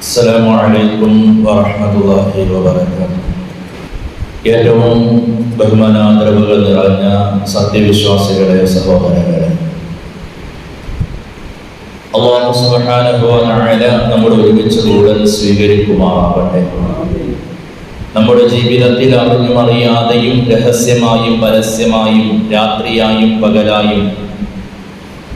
السلام عليكم ورحمة الله وبركاته ഏറ്റവും ബഹുമാനാദരവുകൾ നിറഞ്ഞ സത്യവിശ്വാസികളെ സഹോദരങ്ങളെ അള്ളാഹു സുബ്ഹാനഹു വ തആല നമ്മുടെ ഒരുമിച്ച് കൂടൽ സ്വീകരിക്കുമാറാവട്ടെ നമ്മുടെ ജീവിതത്തിൽ അറിഞ്ഞും അറിയാതെയും രഹസ്യമായും പരസ്യമായും രാത്രിയായും പകലായും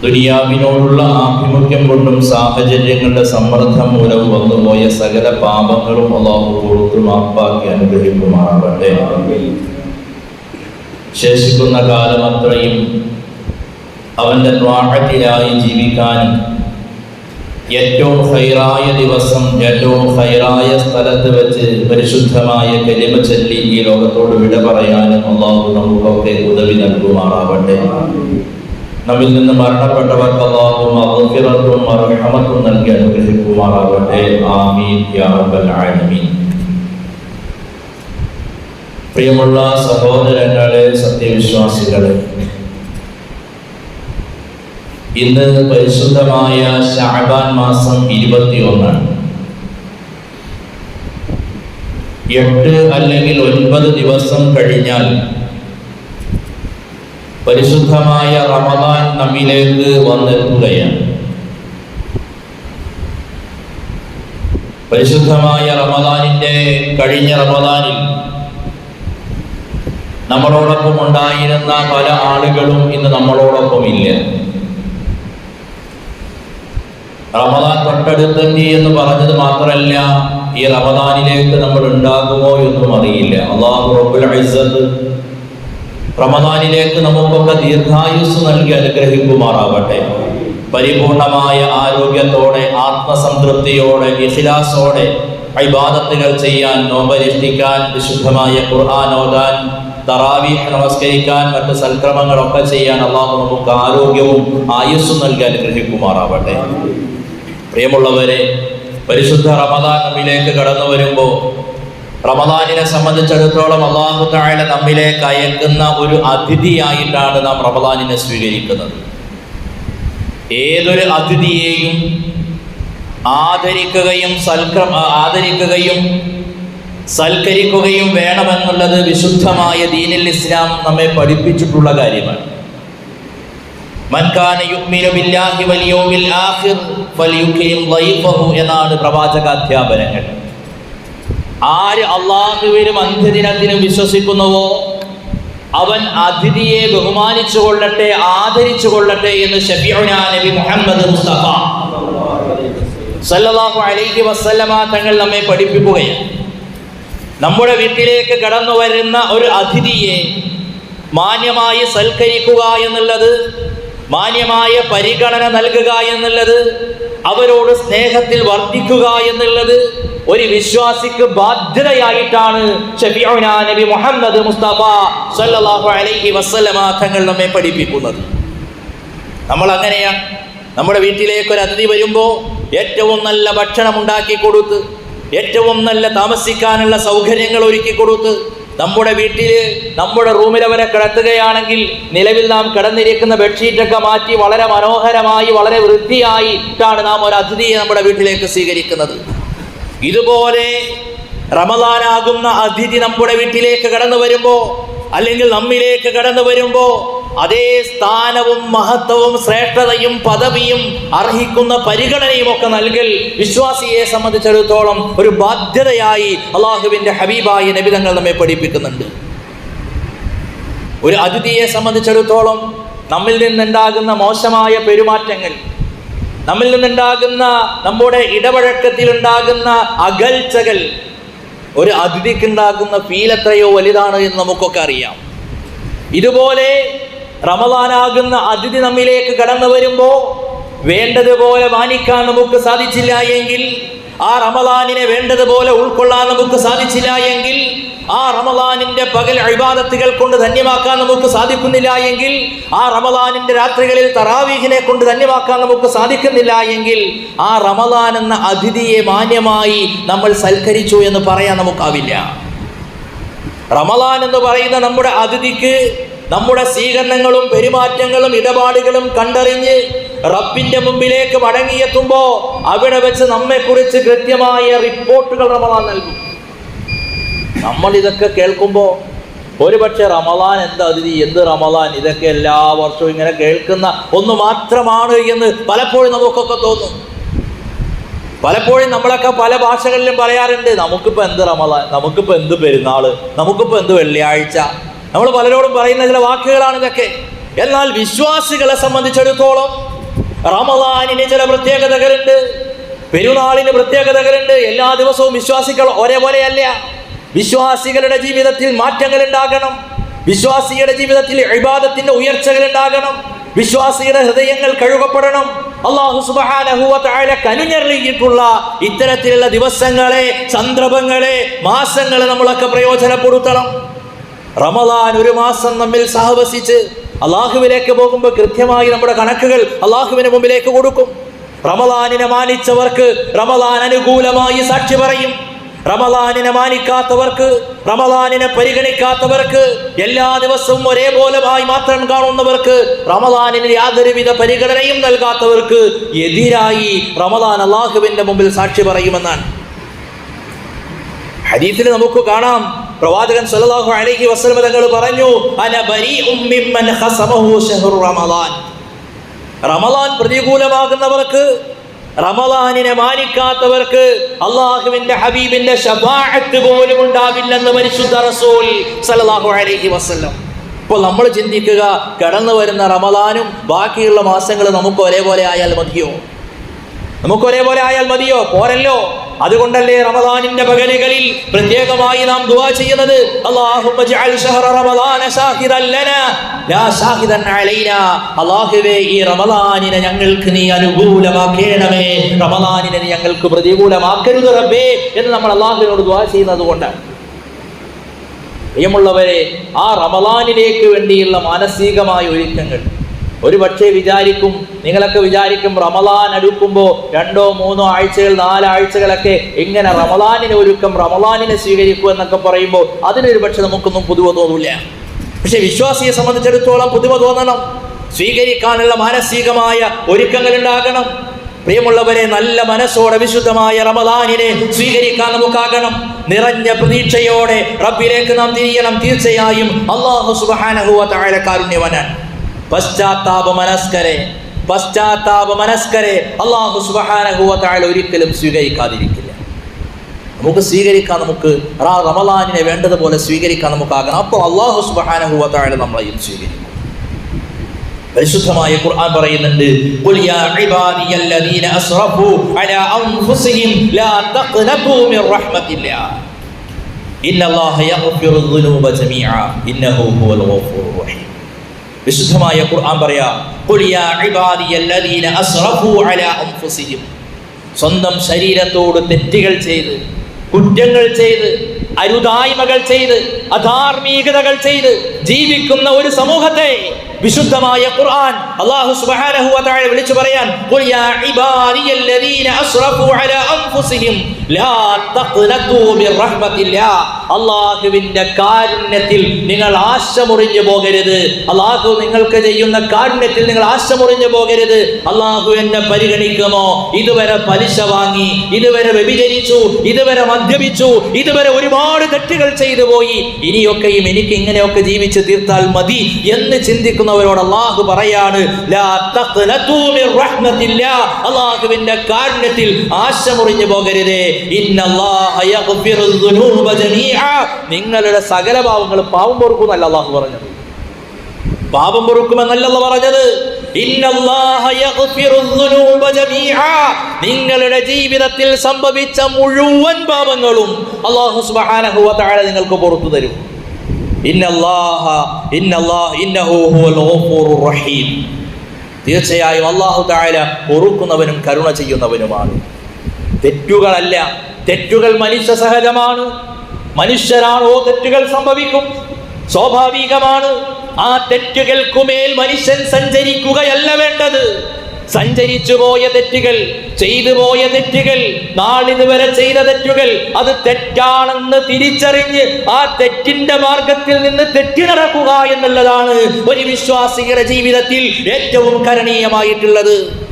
ദുനിയാവിനോടുള്ള ആഭിമുഖ്യം കൊണ്ടും സാഹചര്യങ്ങളുടെ സമ്മർദ്ദം മൂലം വന്നുപോയ സകല പാപങ്ങളും അള്ളാഹു പുറത്തു മാപ്പാക്കി അനുഗ്രഹിക്കുമാറാവട്ടെ ശേഷിക്കുന്ന കാലം അത്രയും അവന്റെ ദ്വാഴത്തിലായി ജീവിക്കാൻ ഏറ്റവും ഹൈറായ ദിവസം ഏറ്റവും ഹൈറായ സ്ഥലത്ത് വെച്ച് പരിശുദ്ധമായ കരിമ ചൊല്ലി ഈ ലോകത്തോട് വിട പറയാനും അള്ളാഹു നമുക്കൊക്കെ ഉദവി നൽകുമാറാവട്ടെ നമ്മിൽ നിന്ന് മരണപ്പെട്ടവർക്ക് അള്ളാഹു നൽകി അനുഗ്രഹിക്കുമാറാകട്ടെ. ആമീൻ യാ റബ്ബൽ ആലമീൻ. പ്രിയമുള്ള സഹോദരങ്ങളെ സത്യവിശ്വാസികളെ ഇന്ന് പരിശുദ്ധമായ ഷാബാൻ മാസം ഇരുപത്തിയൊന്നാണ്. എട്ട് അല്ലെങ്കിൽ ഒൻപത് ദിവസം കഴിഞ്ഞാൽ പരിശുദ്ധമായ റമദാൻ നമ്മിലേക്ക് വന്നെത്തുകയാണ്. പരിശുദ്ധമായ റമദാനിന്റെ കഴിഞ്ഞ റമദാനിൽ നമ്മളോടൊപ്പം ഉണ്ടായിരുന്ന പല ആളുകളും ഇന്ന് നമ്മളോടൊപ്പം ഇല്ല റമദാൻ തൊട്ടടുത്തെത്തി എന്ന് പറഞ്ഞത് മാത്രമല്ല ഈ റമദാനിലേക്ക് നമ്മൾ ഉണ്ടാകുമോ എന്നും അറിയില്ല. അള്ളാഹു റബ്ബുൽ റമദാനിലേക്ക് നമുക്കൊക്കെ ദീർഘായുസ് നൽകി അനുഗ്രഹിക്കുമാറാവട്ടെ പരിപൂർണമായ ആരോഗ്യത്തോടെ ആത്മസംതൃപ്തിയോടെ ഇഖിലാസോടെ ഇബാദത്തുകൾ ചെയ്യാൻ നോമ്പരിഷ്ഠിക്കാൻ വിശുദ്ധമായ ഖുർആൻ ഓതാൻ തറാവീഹ് നമസ്കരിക്കാൻ മറ്റ് സൽക്രമങ്ങളൊക്കെ ചെയ്യാൻ അള്ളാഹു നമുക്ക് ആരോഗ്യവും ആയുസ്സും നൽകി അനുഗ്രഹിക്കുമാറാവട്ടെ പ്രിയമുള്ളവരെ പരിശുദ്ധ റമദാൻ നമ്മിലേക്ക് കടന്നു വരുമ്പോൾ റമദാനിനെ സംബന്ധിച്ചിടത്തോളം അള്ളാഹു താഴെ നമ്മിലേക്ക് അയക്കുന്ന ഒരു അതിഥിയായിട്ടാണ് നാം റമദാനിനെ സ്വീകരിക്കുന്നത്. ഏതൊരു അതിഥിയെയും ആദരിക്കുകയും സൽക്രം ആദരിക്കുകയും സൽക്കരിക്കുകയും വേണമെന്നുള്ളത് വിശുദ്ധമായ ദീനിൽ ഇസ്ലാം നമ്മെ പഠിപ്പിച്ചിട്ടുള്ള കാര്യമാണ്. മൻ കാന ആര് അള്ളാഹുവിനും അന്ത്യദിനത്തിനും വിശ്വസിക്കുന്നുവോ അവൻ അതിഥിയെ ബഹുമാനിച്ചു കൊള്ളട്ടെ ആദരിച്ചു കൊള്ളട്ടെ എന്ന് നബി മുഹമ്മദ് മുസ്തഫ. സല്ലല്ലാഹു അലൈഹി വസല്ലമ തങ്ങൾ നമ്മെ പഠിപ്പിക്കുകയാണ്. നമ്മുടെ വീട്ടിലേക്ക് കടന്നു വരുന്ന ഒരു അതിഥിയെ മാന്യമായി സൽക്കരിക്കുക എന്നുള്ളത് മാന്യമായ പരിഗണന നൽകുക എന്നുള്ളത് അവരോട് സ്നേഹത്തിൽ വർദ്ധിക്കുക എന്നുള്ളത് ഒരു വിശ്വാസിക്ക് ബാധ്യതയായിട്ടാണ് നബി മുഹമ്മദ് മുസ്തഫ അലൈഹി വസല്ലമ തങ്ങൾ നമ്മെ പഠിപ്പിക്കുന്നത്. നമ്മൾ അങ്ങനെയാണ് നമ്മുടെ വീട്ടിലേക്ക് ഒരു അതിഥി വരുമ്പോൾ ഏറ്റവും നല്ല ഭക്ഷണം ഉണ്ടാക്കി കൊടുത്ത് ഏറ്റവും നല്ല താമസിക്കാനുള്ള സൗകര്യങ്ങൾ ഒരുക്കി കൊടുത്ത് നമ്മുടെ വീട്ടിൽ നമ്മുടെ റൂമിൽ അവരെ കിടത്തുകയാണെങ്കിൽ നിലവിൽ നാം കിടന്നിരിക്കുന്ന ബെഡ്ഷീറ്റൊക്കെ മാറ്റി വളരെ മനോഹരമായി വളരെ വൃത്തിയായിട്ടാണ് നാം ഒരു അതിഥിയെ നമ്മുടെ വീട്ടിലേക്ക് സ്വീകരിക്കുന്നത്. ഇതുപോലെ റമദാനാകുന്ന അതിഥി നമ്മുടെ വീട്ടിലേക്ക് കടന്നു വരുമ്പോൾ അല്ലെങ്കിൽ നമ്മിലേക്ക് കടന്നു വരുമ്പോൾ അതേ സ്ഥാനവും മഹത്വവും ശ്രേഷ്ഠതയും പദവിയും അർഹിക്കുന്ന പരിഗണനയും ഒക്കെ നൽകൽ വിശ്വാസിയെ സംബന്ധിച്ചിടത്തോളം ഒരു ബാധ്യതയായി അള്ളാഹുവിന്റെ ഹബീബായി നബിതങ്ങൾ നമ്മെ പഠിപ്പിക്കുന്നുണ്ട്. ഒരു അതിഥിയെ സംബന്ധിച്ചിടത്തോളം നമ്മിൽ നിന്നുണ്ടാകുന്ന മോശമായ പെരുമാറ്റങ്ങൾ നമ്മിൽ നിന്നുണ്ടാകുന്ന നമ്മുടെ ഇടപഴക്കത്തിൽ ഉണ്ടാകുന്ന അകൽച്ചകൾ ഒരു അതിഥിക്കുണ്ടാകുന്ന ഫീൽ എത്രയോ വലുതാണ് എന്ന് നമുക്കൊക്കെ അറിയാം. ഇതുപോലെ റമദാനാകുന്ന അതിഥി നമ്മിലേക്ക് കടന്നു വരുമ്പോൾ വേണ്ടതുപോലെ മാനിക്കാൻ നമുക്ക് സാധിച്ചില്ല എങ്കിൽ ആ റമദാനിനെ വേണ്ടതുപോലെ ഉൾക്കൊള്ളാൻ നമുക്ക് സാധിച്ചില്ല എങ്കിൽ ആ റമദാനിന്റെ പകൽ അഴിബാദത്തുകൾ കൊണ്ട് ധന്യമാക്കാൻ നമുക്ക് സാധിക്കുന്നില്ല എങ്കിൽ ആ റമദാനിന്റെ രാത്രികളിൽ തറാവീഹിനെ കൊണ്ട് ധന്യമാക്കാൻ നമുക്ക് സാധിക്കുന്നില്ല എങ്കിൽ ആ റമദാൻ എന്ന അതിഥിയെ മാന്യമായി നമ്മൾ സൽക്കരിച്ചു എന്ന് പറയാൻ നമുക്കാവില്ല. റമദാൻ എന്ന് പറയുന്ന നമ്മുടെ അതിഥിക്ക് നമ്മുടെ സ്വീകരണങ്ങളും പെരുമാറ്റങ്ങളും ഇടപാടുകളും കണ്ടറിഞ്ഞ് റബ്ബിന്റെ മുമ്പിലേക്ക് മടങ്ങിയെത്തുമ്പോ അവിടെ വെച്ച് നമ്മെക്കുറിച്ച് കൃത്യമായ റിപ്പോർട്ടുകൾ റമദാൻ നൽകും. നമ്മൾ ഇതൊക്കെ കേൾക്കുമ്പോൾ ഒരുപക്ഷെ റമദാൻ എന്താ അതിഥി എന്ത് റമദാൻ? ഇതൊക്കെ എല്ലാ വർഷവും ഇങ്ങനെ കേൾക്കുന്ന ഒന്ന് മാത്രമാണ് എന്ന് പലപ്പോഴും നമുക്കൊക്കെ തോന്നും. പലപ്പോഴും നമ്മളൊക്കെ പല ഭാഷകളിലും പറയാറുണ്ട് നമുക്കിപ്പോൾ എന്ത് റമദാൻ? നമുക്കിപ്പോൾ എന്ത് പെരുന്നാൾ നമുക്കിപ്പോൾ എന്ത് വെള്ളിയാഴ്ച? നമ്മൾ പലരോടും പറയുന്ന ചില വാക്കുകളാണ് ഇതൊക്കെ. എന്നാൽ വിശ്വാസികളെ സംബന്ധിച്ചിടത്തോളം റമദാനിന് ചില പ്രത്യേകതകളുണ്ട്. പെരുന്നാളിന് പ്രത്യേകതകളുണ്ട്. എല്ലാ ദിവസവും വിശ്വാസികൾ ഒരേപോലെയല്ല. വിശ്വാസികളുടെ ജീവിതത്തിൽ മാറ്റങ്ങൾ ഉണ്ടാകണം വിശ്വാസിയുടെ ജീവിതത്തിൽ ഇബാദത്തിന്റെ ഉയർച്ചകൾ ഉണ്ടാകണം വിശ്വാസിയുടെ ഹൃദയങ്ങൾ കഴുകപ്പെടണം. അള്ളാഹു സുബാനഹുവല കനുഞ്ഞറിയിട്ടുള്ള ഇത്തരത്തിലുള്ള ദിവസങ്ങളെ സന്ദർഭങ്ങളെ മാസങ്ങളെ നമ്മളൊക്കെ പ്രയോജനപ്പെടുത്തണം. റമദാൻ ഒരു മാസം നമ്മിൽ സഹവസിച്ച് അള്ളാഹുവിലേക്ക് പോകുമ്പോൾ കൃത്യമായി നമ്മുടെ കണക്കുകൾ അള്ളാഹുവിന് മുമ്പിലേക്ക് കൊടുക്കും. റമദാനിനെ മാനിച്ചവർക്ക് റമദാൻ അനുകൂലമായി സാക്ഷി പറയും. റമദാനിനെ മാനിക്കാത്തവർക്ക് റമദാനിനെ പരിഗണിക്കാത്തവർക്ക് എല്ലാ ദിവസവും ഒരേപോലെമായി മാത്രം കാണുന്നവർക്ക് റമദാനിന് യാതൊരുവിധ പരിഗണനയും നൽകാത്തവർക്ക് എതിരായി റമദാൻ അള്ളാഹുവിന്റെ മുമ്പിൽ സാക്ഷി പറയുമെന്നാണ്. ഹദീസിൽ നമുക്ക് കാണാം. പ്രവാചകൻ സല്ലല്ലാഹു അലൈഹി വസല്ലം തങ്ങൾ പറഞ്ഞു അന ബരീഉം മിമ്മൻ ഖസമഹു ശഹ്റു റമളാൻ റമളാൻ പ്രതികൂലമാകുന്നവർക്ക് റമളാനിനെ മാനിക്കാത്തവർക്ക് അള്ളാഹുവിന്റെ ഹബീബിന്റെ ഷഫാഅത്ത് പോലും ഉണ്ടാവില്ലെന്ന് പരിശുദ്ധ റസൂൽ സല്ലല്ലാഹു അലൈഹി വസല്ലം. ഇപ്പോൾ നമ്മൾ ചിന്തിക്കുക കടന്നു വരുന്ന റമളാനും ബാക്കിയുള്ള മാസങ്ങൾ നമുക്ക് ഒരേപോലെ ആയാൽ മതിയോ? നമുക്ക് ഒരേപോലെ ആയാൽ മതിയോ? പോരല്ലോ? അതുകൊണ്ടല്ലേ റമദാനിന്റെ പകലുകളിൽ പ്രത്യേകമായി നാം ദുവാ ചെയ്യുന്നത്? അല്ലാഹുവേ ഈ റമദാനിനെ ഞങ്ങൾക്ക് നീ അനുകൂലമാക്കേണമേ. റമദാനിനെ ഞങ്ങൾക്ക് പ്രതികൂലമാക്കരുത് റബ്ബേ എന്ന് നമ്മൾ അല്ലാഹുവിനോട് ദുആ ചെയ്യുന്നത് കൊണ്ടാണ്. പ്രിയമുള്ളവരെ ആ റമദാനിലേക്ക് വേണ്ടിയുള്ള മാനസികമായ ഒരുക്കങ്ങൾ ഒരു പക്ഷേ വിചാരിക്കും നിങ്ങളൊക്കെ വിചാരിക്കും റമലാൻ അടുക്കുമ്പോൾ രണ്ടോ മൂന്നോ ആഴ്ചകൾ നാലാഴ്ചകളൊക്കെ ഇങ്ങനെ റമലാനിനെ ഒരുക്കം റമലാനിനെ സ്വീകരിക്കൂ എന്നൊക്കെ പറയുമ്പോൾ അതിനൊരു പക്ഷെ നമുക്കൊന്നും പുതുവ തോന്നില്ല. പക്ഷെ വിശ്വാസിയെ സംബന്ധിച്ചിടത്തോളം പുതുവ തോന്നണം. സ്വീകരിക്കാനുള്ള മാനസികമായ ഒരുക്കങ്ങൾ ഉണ്ടാകണം പ്രിയമുള്ളവരെ നല്ല മനസ്സോടെ വിശുദ്ധമായ റമദാനിനെ സ്വീകരിക്കാൻ നമുക്കാകണം. നിറഞ്ഞ പ്രതീക്ഷയോടെ റബ്ബിലേക്ക് നാം തിരിയണം. തീർച്ചയായും അള്ളാഹു സുബാനഹുവ താഴെ കാരുണ്യവനാണ് പശ്ചാത്താപ മനസ്കരെ പശ്ചാത്താപ മനസ്കരെ അള്ളാഹു സുബാനഹുവ താഴെ ഒരിക്കലും സ്വീകരിക്കാതിരിക്കില്ല. നമുക്ക് സ്വീകരിക്കാൻ നമുക്ക് റാ റമലാനിനെ വേണ്ടതുപോലെ സ്വീകരിക്കാൻ നമുക്കാകണം. അപ്പോൾ അള്ളാഹു സുബാനഹുവ താഴെ നമ്മളെയും സ്വീകരിക്കും. പരിശുദ്ധമായ ഖുർആൻ പറയുന്നുണ്ട് ഖുൽ യാ ഇബാദിയല്ലദീന അസ്റഫു അലാ അൻഫുസിഹിം ലാ തഖ്നതു മിർ റഹ്മത്തില്ലാഹ് ഇന്നല്ലാഹ യഗ്ഫിറു ദുനൂബ ജമീഅ ഇന്നഹു ഹുവൽ ഗഫൂർ റഹീം. വിശുദ്ധമായ ഖുർആൻ പറയാ സ്വന്തം ശരീരത്തോട് തെറ്റുകൾ ചെയ്ത് കുറ്റങ്ങൾ ചെയ്ത് അരുതായ്മകൾ ചെയ്ത് അധാർമികതകൾ ചെയ്ത് ജീവിക്കുന്ന ഒരു സമൂഹത്തെ വിശുദ്ധമായ ഖുർആൻ അല്ലാഹു സുബ്ഹാനഹു വ തആല വിളിച്ചു പറയാൻ ഖുൽ യാ ഇബാദിയല്ലദീന അസ്റഫു അലാ അൻഫുസിഹിം ലാ തഖ്നതു മിർ റഹ്മത്തില്ലാ അല്ലാഹുവിന്റെ കാരുണ്യത്തിൽ നിങ്ങൾ ആശമുറിഞ്ഞു പോകരുത്. അല്ലാഹു നിങ്ങൾക്ക് ചെയ്യുന്ന കാരുണ്യത്തിൽ നിങ്ങൾ ആശമുറിഞ്ഞു പോകരുത്. അല്ലാഹു എന്നെ പരിഗണിക്കുമോ? ഇതുവരെ പലിശ വാങ്ങി ഇതുവരെ വ്യഭിചരിച്ചു ഇതുവരെ മദ്യപിച്ചു ഇതുവരെ ഒരുപാട് തെറ്റുകൾ ചെയ്തു പോയി. ഇനിയൊക്കെയും എനിക്ക് ഇങ്ങനെയൊക്കെ ജീവിച്ച് തീർത്താൽ മതി എന്ന് ചിന്തിക്കുന്നവരോട് അള്ളാഹു പറയാണ്. അള്ളാഹുവിന്റെ കാരുണ്യത്തിൽ ആശ മുറിഞ്ഞു പോകരുതേ. നിങ്ങളുടെ സകല പാവങ്ങൾ പാവം പൊറുക്കുന്നല്ല അള്ളാഹു പറഞ്ഞത് പാപം പൊറുക്കുമെന്നല്ല പറഞ്ഞത്. നിങ്ങളുടെ ജീവിതത്തിൽ സംഭവിച്ച മുഴുവൻ പാപങ്ങളും അള്ളാഹു സുബ്ഹാനഹു താഴെ നിങ്ങൾക്ക് പുറത്തു തരും തീർച്ചയായും അള്ളാഹു താഴെ പൊറുക്കുന്നവനും കരുണ ചെയ്യുന്നവനുമാണ്. തെറ്റുകളല്ല തെറ്റുകൾ മനുഷ്യ സഹജമാണ് മനുഷ്യരാണോ തെറ്റുകൾ സംഭവിക്കും? സ്വാഭാവികമാണ്. ആ തെറ്റുകൾക്കുമേൽ മനുഷ്യൻ സഞ്ചരിക്കുകയല്ല വേണ്ടത്. സഞ്ചരിച്ചു പോയ തെറ്റുകൾ ചെയ്തു പോയ തെറ്റുകൾ വരെ ചെയ്ത തെറ്റുകൾ അത് തെറ്റാണെന്ന് തിരിച്ചറിഞ്ഞ് ആ തെറ്റിന്റെ മാർഗത്തിൽ നിന്ന് തെറ്റി നടക്കുക എന്നുള്ളതാണ് ഒരു വിശ്വാസികളുടെ ജീവിതത്തിൽ ഏറ്റവും കരണീയമായിട്ടുള്ളത്.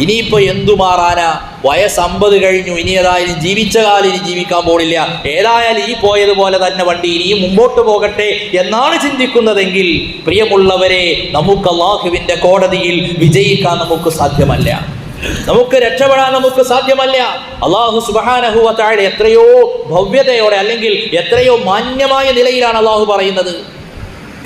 ഇനിയിപ്പോ എന്തു മാറാനാ? വയസ്സ് അമ്പത് കഴിഞ്ഞു ഇനി ഏതായാലും ജീവിച്ച കാലം ഇനി ജീവിക്കാൻ പോണില്ല. ഏതായാലും ഈ പോയതുപോലെ തന്നെ വണ്ടി ഇനിയും മുമ്പോട്ട് പോകട്ടെ എന്നാണ് ചിന്തിക്കുന്നതെങ്കിൽ പ്രിയമുള്ളവരെ നമുക്ക് അള്ളാഹുവിന്റെ കോടതിയിൽ വിജയിക്കാൻ നമുക്ക് സാധ്യമല്ല. നമുക്ക് രക്ഷപ്പെടാൻ നമുക്ക് സാധ്യമല്ല. അള്ളാഹു സുബാനഹു താഴെ എത്രയോ ഭവ്യതയോടെ അല്ലെങ്കിൽ എത്രയോ മാന്യമായ നിലയിലാണ് അള്ളാഹു പറയുന്നത്.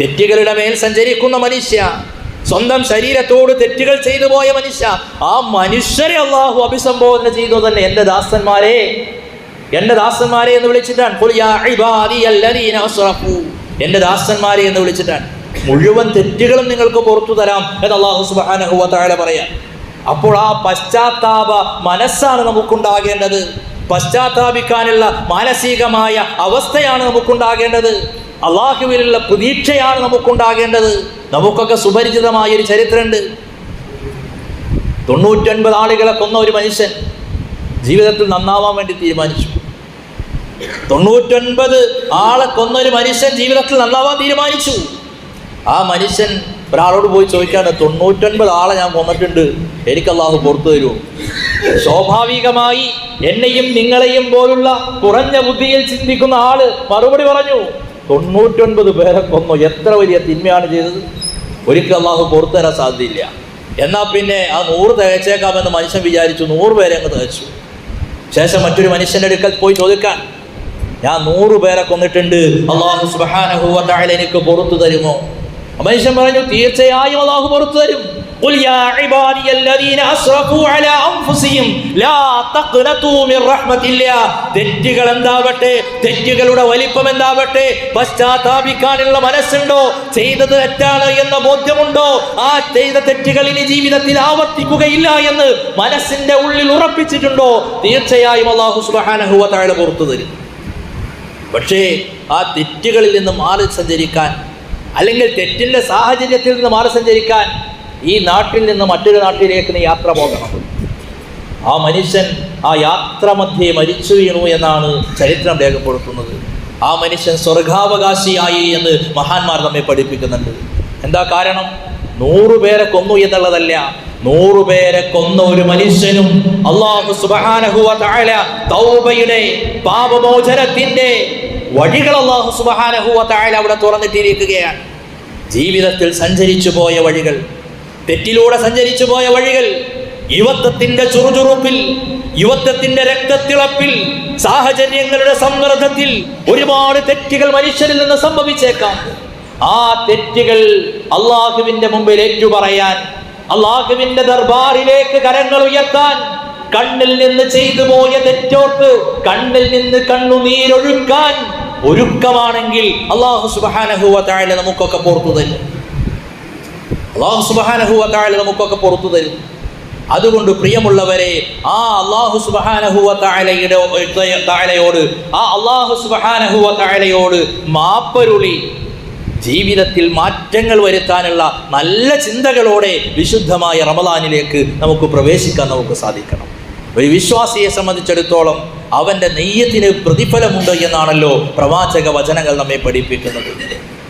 തെറ്റുകളുടെ മേൽ സഞ്ചരിക്കുന്ന മനുഷ്യ സ്വന്തം ശരീരത്തോട് തെറ്റുകൾ ചെയ്തു പോയ മനുഷ്യ ആ മനുഷ്യരെ അള്ളാഹു അഭിസംബോധന ചെയ്തു തന്നെ എന്റെ ദാസന്മാരെ എന്റെ ദാസന്മാരെ എന്ന് വിളിച്ചിട്ടാണ്. എന്റെ ദാസന്മാരെ എന്ന് വിളിച്ചിട്ടാണ്. മുഴുവൻ തെറ്റുകളും നിങ്ങൾക്ക് പുറത്തു തരാം എന്ന് അള്ളാഹു സുബ്ഹാനഹു വ തആല പറയാം. അപ്പോൾ ആ പശ്ചാത്താപ മനസ്സാണ് നമുക്കുണ്ടാകേണ്ടത്. പശ്ചാത്താപിക്കാനുള്ള മാനസികമായ അവസ്ഥയാണ് നമുക്കുണ്ടാകേണ്ടത്. അള്ളാഹുവിലുള്ള പ്രതീക്ഷയാണ് നമുക്കുണ്ടാകേണ്ടത്. നമുക്കൊക്കെ സുപരിചിതമായ ഒരു ചരിത്രമുണ്ട്. തൊണ്ണൂറ്റൊൻപത് ആളുകളെ കൊന്ന ഒരു മനുഷ്യൻ ജീവിതത്തിൽ നന്നാവാൻ വേണ്ടി തീരുമാനിച്ചു. തൊണ്ണൂറ്റൊൻപത് ആളെ കൊന്ന ഒരു മനുഷ്യൻ ജീവിതത്തിൽ നന്നാവാൻ തീരുമാനിച്ചു. ആ മനുഷ്യൻ ഒരാളോട് പോയി ചോദിക്കാണ് തൊണ്ണൂറ്റൊൻപത് ആളെ ഞാൻ കൊന്നിട്ടുണ്ട് എനിക്ക് അള്ളാഹു പുറത്തു തരുമോ സ്വാഭാവികമായി എന്നെയും നിങ്ങളെയും പോലുള്ള കുറഞ്ഞ ബുദ്ധിയിൽ ചിന്തിക്കുന്ന ആൾ മറുപടി പറഞ്ഞു തൊണ്ണൂറ്റൊൻപത് പേരെ കൊന്നു എത്ര വലിയ തിന്മയാണ് ചെയ്തത്? ഒരിക്കൽ അള്ളാഹു പുറത്തു തരാൻ സാധ്യതയില്ല. എന്നാൽ പിന്നെ ആ നൂറ് തികച്ചേക്കാമെന്ന് മനുഷ്യൻ വിചാരിച്ചു നൂറ് പേരെ അങ്ങ് തികച്ചു. ശേഷം മറ്റൊരു മനുഷ്യന്റെ അടുക്കൽ പോയി ചോദിക്കാൻ ഞാൻ നൂറ് പേരെ കൊന്നിട്ടുണ്ട് അള്ളാഹു സുബ്ഹാനഹു വ തആല എനിക്ക് പുറത്തു തരുമോ? മനുഷ്യൻ പറഞ്ഞു തീർച്ചയായും അള്ളാഹു പുറത്തു തരും. قل يا عبادي الذين اسرفوا على انفسهم لا تقنطوا من رحمة الله തെറ്റുകൾ എന്താവട്ടെ തെറ്റുകളുടെ വലിപ്പം എന്താവട്ടെ പശ്ചാത്താപിക്കാനുള്ള മനസ്സുണ്ടോ ചെയ്തത് തെറ്റാണ് എന്ന ബോധ്യമുണ്ടോ ആ ചെയ്ത തെറ്റുകൾ ഇനി ജീവിതത്തിൽ ആവർത്തിക്കുകയില്ല എന്ന് മനസ്സിന്റെ ഉള്ളിൽ ഉറപ്പിച്ചിട്ടുണ്ടോ തീർച്ചയായും അള്ളാഹു സുബ്ഹാനഹു വ തആല പുറത്തു തരും പക്ഷേ ആ തെറ്റുകളിൽ നിന്ന് മാറി സഞ്ചരിക്കാൻ അല്ലെങ്കിൽ തെറ്റിൻ്റെ സാഹചര്യത്തിൽ നിന്ന് മാറി സഞ്ചരിക്കാൻ ഈ നാട്ടിൽ നിന്ന് മറ്റൊരു നാട്ടിലേക്ക് നീ യാത്ര പോകണം. ആ മനുഷ്യൻ ആ യാത്ര മധ്യേ മരിച്ചു വീണു എന്നാണ് ചരിത്രം രേഖപ്പെടുത്തുന്നത്. ആ മനുഷ്യൻ സ്വർഗാവകാശിയായി എന്ന് മഹാന്മാർ നമ്മെ പഠിപ്പിക്കുന്നുണ്ട്. എന്താ കാരണം? നൂറു പേരെ കൊന്നു എന്നുള്ളതല്ല നൂറു പേരെ കൊന്ന ഒരു മനുഷ്യനും അള്ളാഹു സുബ്ഹാനഹു വ തആല തൗബയുടെ പാപമോചനത്തിന്റെ വഴികൾ അള്ളാഹു സുബ്ഹാനഹു വ തആല അവിടെ തുറന്നിട്ടിരിക്കുകയാണ്. ജീവിതത്തിൽ സഞ്ചരിച്ചു പോയ വഴികൾ. തെറ്റിലൂടെ സഞ്ചരിച്ചു പോയ വഴികൾ യുവത്വത്തിന്റെ ചുറുചുറുപ്പിൽ യുവത്വത്തിന്റെ രക്തത്തിളപ്പിൽ സാഹചര്യങ്ങളുടെ സമ്മർദ്ദത്തിൽ ഒരുപാട് തെറ്റുകൾ മനുഷ്യരിൽ നിന്ന് സംഭവിച്ചേക്കാം. ആ തെറ്റുകൾ അള്ളാഹുവിന്റെ മുമ്പിൽ ഏറ്റുപറയാൻ അള്ളാഹുവിന്റെ ദർബാറിലേക്ക് കരങ്ങൾ ഉയർത്താൻ കണ്ണിൽ നിന്ന് ചെയ്തു പോയ തെറ്റോർക്ക് കണ്ണിൽ നിന്ന് കണ്ണുനീരൊഴുക്കാൻ ഒരുക്കമാണെങ്കിൽ അള്ളാഹു സുബാനഹുവ താഴെ നമുക്കൊക്കെ പോർത്തു തരും അള്ളാഹു തആല നമുക്കൊക്കെ പുറത്തു തരും. അതുകൊണ്ട് പ്രിയമുള്ളവരെ ആ അള്ളാഹു സുബ്ഹാനഹു വ തആലയുടെ തആലയോട് ആ അള്ളാഹു സുബ്ഹാനഹു വ തആലയോട് മാപ്പരുളി. ജീവിതത്തിൽ മാറ്റങ്ങൾ വരുത്താനുള്ള നല്ല ചിന്തകളോടെ വിശുദ്ധമായ റമദാനിലേക്ക് നമുക്ക് പ്രവേശിക്കാൻ നമുക്ക് സാധിക്കണം. ഒരു വിശ്വാസിയെ സംബന്ധിച്ചിടത്തോളം അവന്റെ നെയ്യത്തിന് പ്രതിഫലമുണ്ട് എന്നാണല്ലോ പ്രവാചക വചനങ്ങൾ നമ്മെ പഠിപ്പിക്കുന്നത്.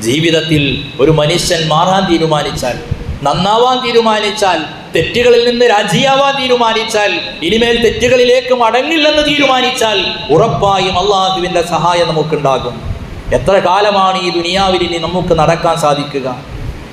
ജീവിതത്തിൽ ഒരു മനുഷ്യൻ മാറാൻ തീരുമാനിച്ചാൽ നന്നാവാൻ തീരുമാനിച്ചാൽ തെറ്റുകളിൽ നിന്ന് രാജിയാവാൻ തീരുമാനിച്ചാൽ ഇനിമേൽ തെറ്റുകളിലേക്ക് മടങ്ങില്ലെന്ന് തീരുമാനിച്ചാൽ ഉറപ്പായും അള്ളാഹുവിന്റെ സഹായം നമുക്കുണ്ടാകും. എത്ര കാലമാണ് ഈ ദുനിയാവിൽ ഇനി നമുക്ക് നടക്കാൻ സാധിക്കുക?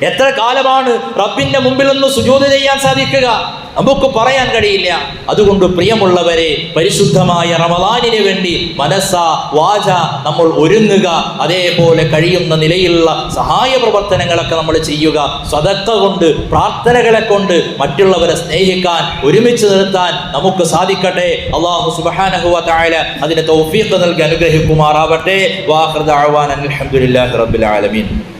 എത്ര കാലമാണ് റബ്ബിന്റെ മുമ്പിൽ ഒന്ന് സുജൂത് ചെയ്യാൻ സാധിക്കുക? നമുക്ക് പറയാൻ കഴിയില്ല. അതുകൊണ്ട് പ്രിയമുള്ളവരെ പരിശുദ്ധമായ റമദാനിന് വേണ്ടി മനസ്സ വാച നമ്മൾ ഒരുങ്ങുക. അതേപോലെ കഴിയുന്ന നിലയിലുള്ള സഹായ പ്രവർത്തനങ്ങളൊക്കെ നമ്മൾ ചെയ്യുക. സ്വതക്ക കൊണ്ട് പ്രാർത്ഥനകളെ കൊണ്ട് മറ്റുള്ളവരെ സ്നേഹിക്കാൻ ഒരുമിച്ച് നിർത്താൻ നമുക്ക് സാധിക്കട്ടെ. അള്ളാഹു സുബാനഹുവ തായാല അതിന് തൗഫീഖ് നൽകി അനുഗ്രഹിക്കുമാറാവട്ടെ. വാഹൃദ അൽഹംദുലില്ലാഹി റബ്ബിൽ ആലമീൻ.